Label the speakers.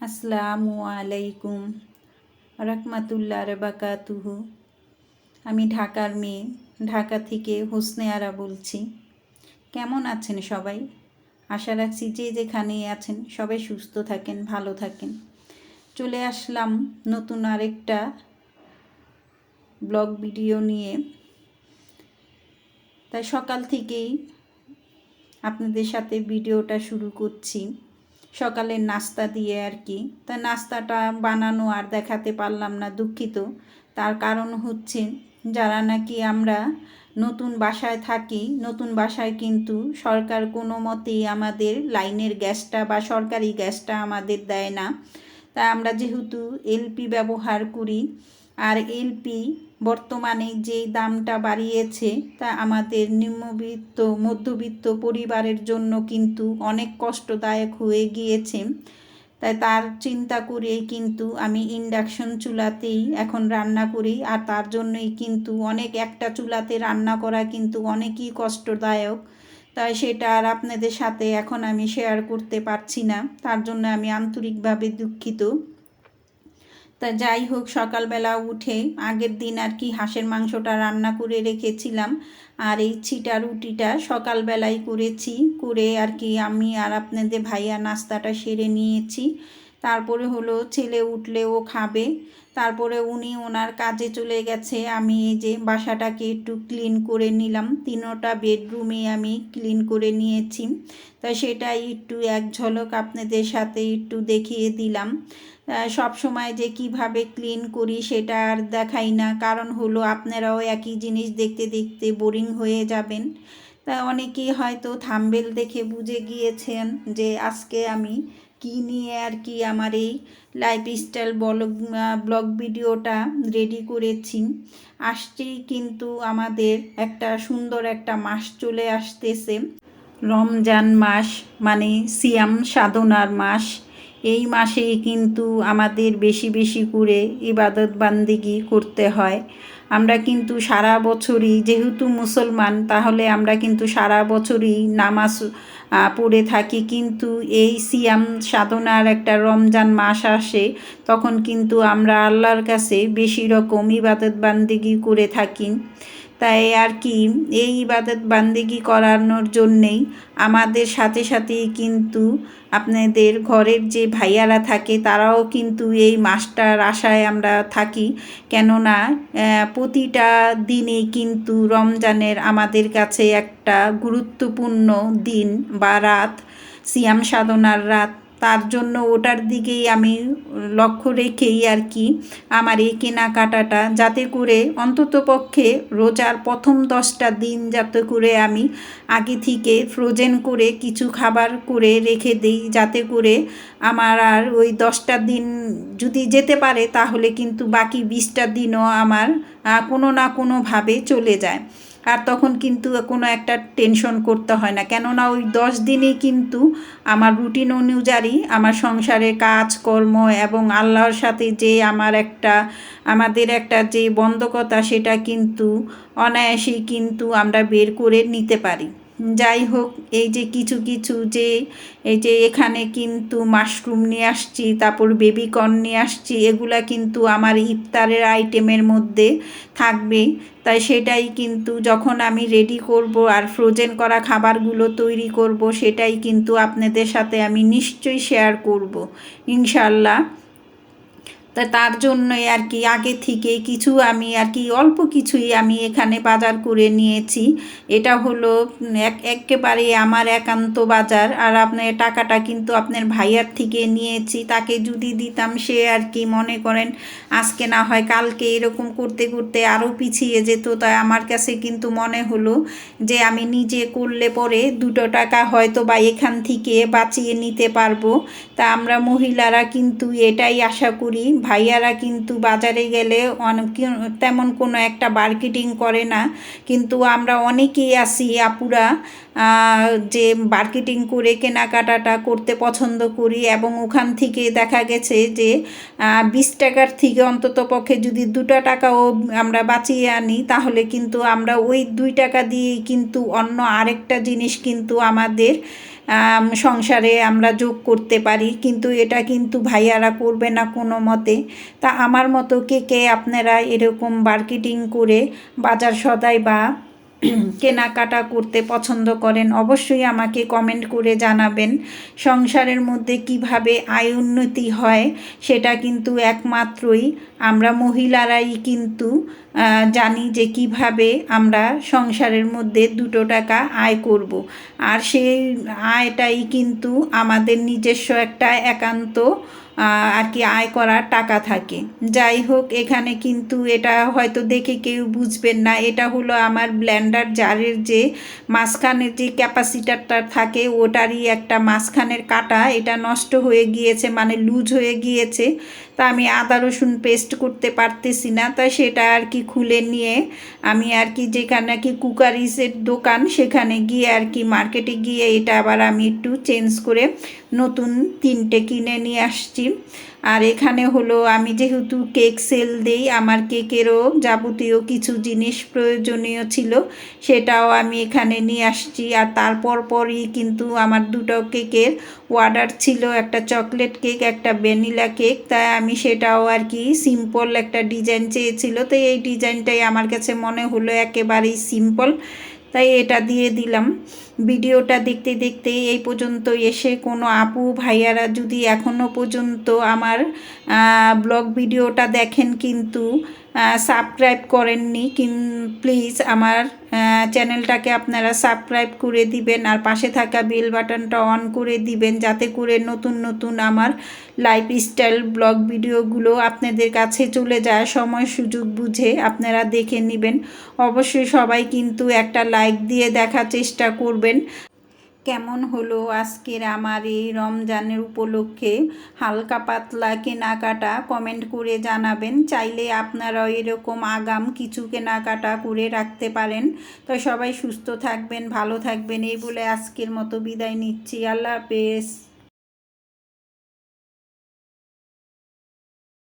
Speaker 1: আসসালামু আলাইকুম। রহমাতুল্লাহ রবাকাতুহু আমি ঢাকার মেয়ে, ঢাকা থেকে হোসনে আরা বলছি। কেমন আছেন সবাই? আশা রাখছি যে যেখানে আছেন সবাই সুস্থ থাকেন, ভালো থাকেন। চলে আসলাম নতুন আরেকটা ব্লগ ভিডিও নিয়ে। তাই সকাল থেকেই আপনাদের সাথে ভিডিওটা শুরু করছি। সকালের নাস্তা দিয়ে আর কি। তা নাস্তাটা বানানো আর দেখাতে পারলাম না, দুঃখিত। তার কারণ হচ্ছে, যারা নাকি আমরা নতুন বাসায় থাকি, নতুন বাসায় কিন্তু সরকার কোনো মতেই আমাদের লাইনের গ্যাসটা বা সরকারি গ্যাসটা আমাদের দেয় না। তা আমরা যেহেতু এলপি ব্যবহার করি আর এলপি বর্তমানে যে দামটা বাড়িয়েছে, তা আমাদের নিম্নবিত্ত, মধ্যবিত্ত পরিবারের জন্য কিন্তু অনেক কষ্টদায়ক হয়ে গিয়েছে। তাই তার চিন্তা করেই কিন্তু আমি ইন্ডাকশন চুলাতেই এখন রান্না করি, আর তার জন্যই কিন্তু অনেক একটা চুলাতে রান্না করা কিন্তু অনেকই কষ্টদায়ক। তাই সেটা আর আপনাদের সাথে এখন আমি শেয়ার করতে পারছি না। তার জন্য আমি আন্তরিকভাবে দুঃখিত। তা যাই হোক, সকালবেলা উঠে আগের দিন আর কি হাঁসের মাংসটা রান্না করে রেখেছিলাম। আর এই ছিটা রুটিটা সকালবেলায় করেছি, করে আর কি আমি আর আপনাদের ভাইয়া নাস্তাটা সেরে নিয়েছি। তারপরে হলো ছেলে উঠলে ও খাবে। তারপরে উনি ওনার কাজে চলে গেছে। আমি এই যে বাসাটাকে একটু ক্লিন করে নিলাম। তিনোটা বেডরুমে আমি ক্লিন করে নিয়েছি। তা সেটাই একটু এক ঝলক আপনাদের সাথে একটু দেখিয়ে দিলাম। সব সময় যে কীভাবে ক্লিন করি সেটা আর দেখাই না। কারণ হলো আপনারাও একই জিনিস দেখতে দেখতে বোরিং হয়ে যাবেন। তা অনেকেই হয়তো থাম্বেল দেখে বুঝে গিয়েছেন যে আজকে আমি কি নিয়ে আর কি আমার এই লাইফস্টাইল ব্লগ ব্লগ ভিডিওটা রেডি করেছি। আসছেই কিন্তু আমাদের একটা সুন্দর একটা মাস চলে আসতেছে। রমজান মাস মানে সিয়াম সাধনার মাস। এই মাসেই কিন্তু আমাদের বেশি বেশি করে ইবাদত বান্দিগি করতে হয়। আমরা কিন্তু সারা বছরই যেহেতু মুসলমান, তাহলে আমরা কিন্তু সারা বছরই নামাজ পড়ে থাকি। কিন্তু এই সিয়াম সাধনার একটা রমজান মাস আসে, তখন কিন্তু আমরা আল্লাহর কাছে বেশি রকম ইবাদত বান্দিগি করে থাকি। তাই আর কি, এই ইবাদত বান্দিগি করানোর জন্যেই আমাদের সাথে সাথেই কিন্তু আপনাদের ঘরের যে ভাইয়ারা থাকে তারাও কিন্তু এই মাসটার আশায় আমরা থাকি। কেননা প্রতিটা দিনে কিন্তু রমজানের আমাদের কাছে একটা গুরুত্বপূর্ণ দিন বা রাত, সিয়াম সাধনার রাত। তার জন্য ওটার দিকেই আমি লক্ষ্য রেখেই আর কি আমার এই কেনাকাটাটা। যাতে করে অন্তত পক্ষে রোজার প্রথম দশটা দিন যাতে করে আমি আগে থেকে ফ্রোজেন করে কিছু খাবার করে রেখে দিই, যাতে করে আমার আর ওই দশটা দিন যদি যেতে পারে তাহলে কিন্তু বাকি বিশটা দিনও আমার কোনো না কোনোভাবে চলে যায়। আর তখন কিন্তু কোনো একটা টেনশন করতে হয় না। কেননা ওই দশ দিনেই কিন্তু আমার রুটিন অনুযায়ী আমার সংসারে কাজকর্ম এবং আল্লাহর সাথে যে আমার একটা, আমাদের একটা যে বন্ধকতা সেটা কিন্তু অনায়াসেই কিন্তু আমরা বের করে নিতে পারি। যাই হোক, এই যে কিছু কিছু যে, এই যে এখানে কিন্তু মাশরুম নিয়ে আসছি, তারপর বেবিকর্ন নিয়ে আসছি, এগুলা কিন্তু আমার ইফতারের আইটেমের মধ্যে থাকবে। তাই সেটাই কিন্তু যখন আমি রেডি করব আর ফ্রোজেন করা খাবারগুলো তৈরি করব, সেটাই কিন্তু আপনাদের সাথে আমি নিশ্চয়ই শেয়ার করব ইনশাল্লাহ তা তার জন্যই আর কি আগে থেকে কিছু আমি আর কি অল্প কিছুই আমি এখানে বাজার করে নিয়েছি। এটা হলো এক, একেবারে আমার একান্ত বাজার। আর আপনার টাকাটা কিন্তু আপনার ভাইয়ার থেকে নিয়েছি। তাকে যদি দিতাম সে আর কি মনে করেন আজকে না হয় কালকে এরকম করতে করতে আরও পিছিয়ে যেত। তাই আমার কাছে কিন্তু মনে হলো যে আমি নিজে করলে পরে দুটো টাকা হয়তো বা এখান থেকে বাঁচিয়ে নিতে পারব। তা আমরা মহিলারা কিন্তু এটাই আশা করি ভাইয়ারা কিন্তু বাজারে গেলে অনেক তেমন কোনো একটা মার্কেটিং করে না। কিন্তু আমরা অনেকেই আসি আপুরা যে মার্কেটিং করে কেনাকাটাটা করতে পছন্দ করি এবং ওখান থেকে দেখা গেছে যে বিশ টাকার থেকে অন্তত পক্ষে যদি দুটো টাকাও আমরা বাঁচিয়ে আনি তাহলে কিন্তু আমরা ওই দুই টাকা দিয়েই কিন্তু অন্য আরেকটা জিনিস কিন্তু আমাদের আম, সংসারে আমরা যোগ করতে পারি, কিন্তু এটা কিন্তু ভাইয়ারা করবে না কোনো মতে। তা আমার মতো কে কে আপনারা এরকম মার্কেটিং করে বাজার সদাই বা কেনাকাটা করতে পছন্দ করেন, অবশ্যই আমাকে কমেন্ট করে জানাবেন। সংসারের মধ্যে কীভাবে আয় উন্নতি হয়, সেটা কিন্তু একমাত্রই। আমরা মহিলারাই কিন্তু জানি যে কীভাবে আমরা সংসারের মধ্যে দুটো টাকা আয় করব। আর সেই আয়টাই কিন্তু আমাদের নিজস্ব একটা একান্ত আর কি আয় করার টাকা থাকে। যাই হোক, এখানে কিন্তু এটা হয়তো দেখে কেউ বুঝবেন না। এটা হলো আমার ব্ল্যান্ডার জারের যে মাঝখানের যে ক্যাপাসিটারটা থাকে, ওটারই একটা মাঝখানের কাটা। এটা নষ্ট হয়ে গিয়েছে মানে লুজ হয়ে গিয়েছে। তা আমি আদা রসুন পেস্ট করতে পারতেছি না, তা সেটা আর কি খুলে নিয়ে আমি আর কি যেখানে আর কি কুকারিসের দোকান সেখানে গিয়ে আর কি মার্কেটে গিয়ে এটা আবার আমি একটু চেঞ্জ করে নতুন তিনটে কিনে নিয়ে আসছি। আর এখানে হলো, আমি যেহেতু কেক সেল দেই, আমার কেকেরও যাবতীয় কিছু জিনিস প্রয়োজনীয় ছিল, সেটাও আমি এখানে নিয়ে আসছি। আর তারপর পরই কিন্তু আমার দুটো কেকের অর্ডার ছিল, একটা চকলেট কেক একটা ভ্যানিলা কেক তাই আমি সেটাও আর কি সিম্পল একটা ডিজাইন চেয়েছিল। তো এই ডিজাইনটাই আমার কাছে মনে হলো একেবারেই সিম্পল তাই এটা দিয়ে দিলাম। ভিডিওটা দেখতে দেখতে এই পর্যন্ত এসে কোনো আপু ভাইয়ারা যদি এখনও পর্যন্ত আমার ব্লগ ভিডিওটা দেখেন কিন্তু সাবস্ক্রাইব করেননি, কিন প্লিজ আমার চ্যানেলটাকে আপনারা সাবস্ক্রাইব করে দিবেন আর পাশে থাকা বেল বাটনটা অন করে দিবেন যাতে করে নতুন নতুন আমার লাইফ স্টাইল ব্লগ ভিডিওগুলো আপনাদের কাছে চলে যায়, সময় সুযোগ বুঝে আপনারা দেখে নেবেন। অবশ্যই সবাই কিন্তু একটা লাইক দিয়ে দেখার চেষ্টা করবেন কেমন হলো আজকের আমার এই রমজানের উপলক্ষে? হালকা পাতলা কেনাকাটা কমেন্ট করে জানাবেন। চাইলে আপনারাও এরকম আগাম কিছু কেনাকাটা করে রাখতে পারেন। তো সবাই সুস্থ থাকবেন, ভালো থাকবেন, এই বলে আজকের মতো বিদায় নিচ্ছি। আল্লাহ হাফেজ।